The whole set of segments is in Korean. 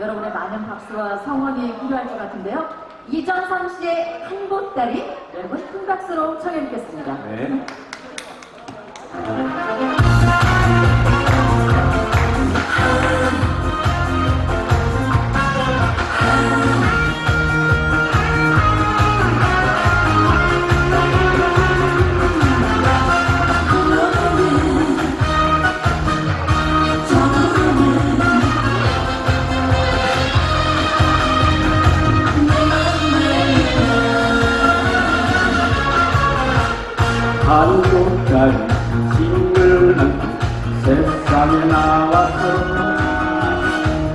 여러분의 많은 박수와 성원이 필요할 것 같은데요. 이정선 씨의 한 보따리 여러분 큰 박수로 청해 듣겠습니다. 네. 짐을 안고 세상에 나와서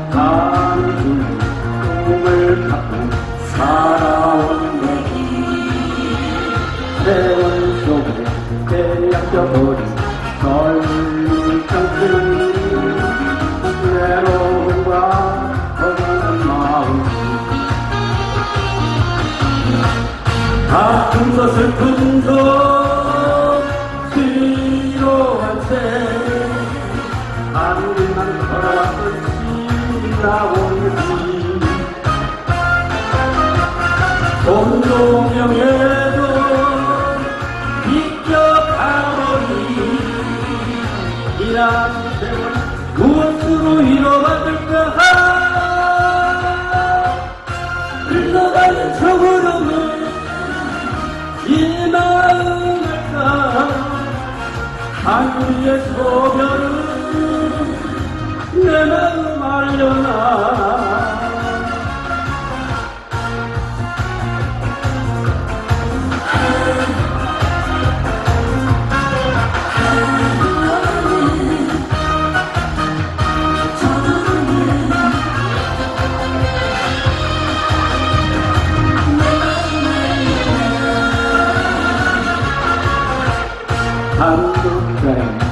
나는 꿈을 갖고 살아온 내기 세월 속에 빼앗겨버린 널리창들 외로움과 허전한 마음 것 슬픈 것 나오는지 공동명예도 비껴가버리 이란 세월 무엇으로 이뤄받을까 흘러가는 저 구름을 이 마음을까 하늘의 소별은 내 마음 알려나 한국에 지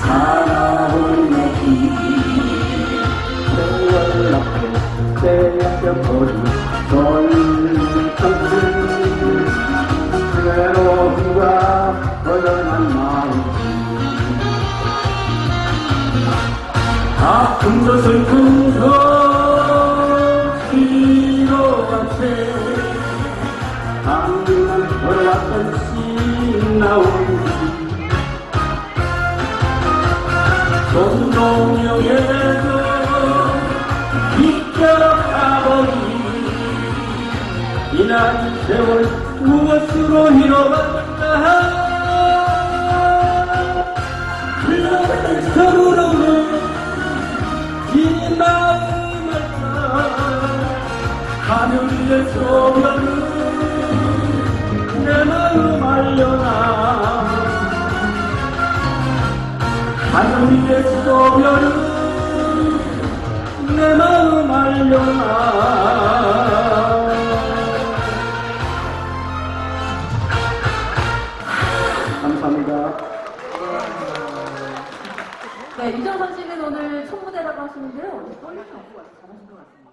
살아온 내기 세월 앞에 빼앗겨버린 널정들 외로움과 허전한 마음 아픈 것 슬픈 것 피로한 채 한국만 걸어왔던 신나온 손동영에도 비껴가버린 이난 세월 무엇으로 잃어봤나? 흘러가는 서로로 이 마음을 하늘 위의 소별은 내 마음 알려나 하늘 위의 소별은 내 마음 알려나 감사합니다. 네, 이정선 씨는 오늘 총무대라고 하시는데요. 떨림이 없고 잘하신 것 같습니다.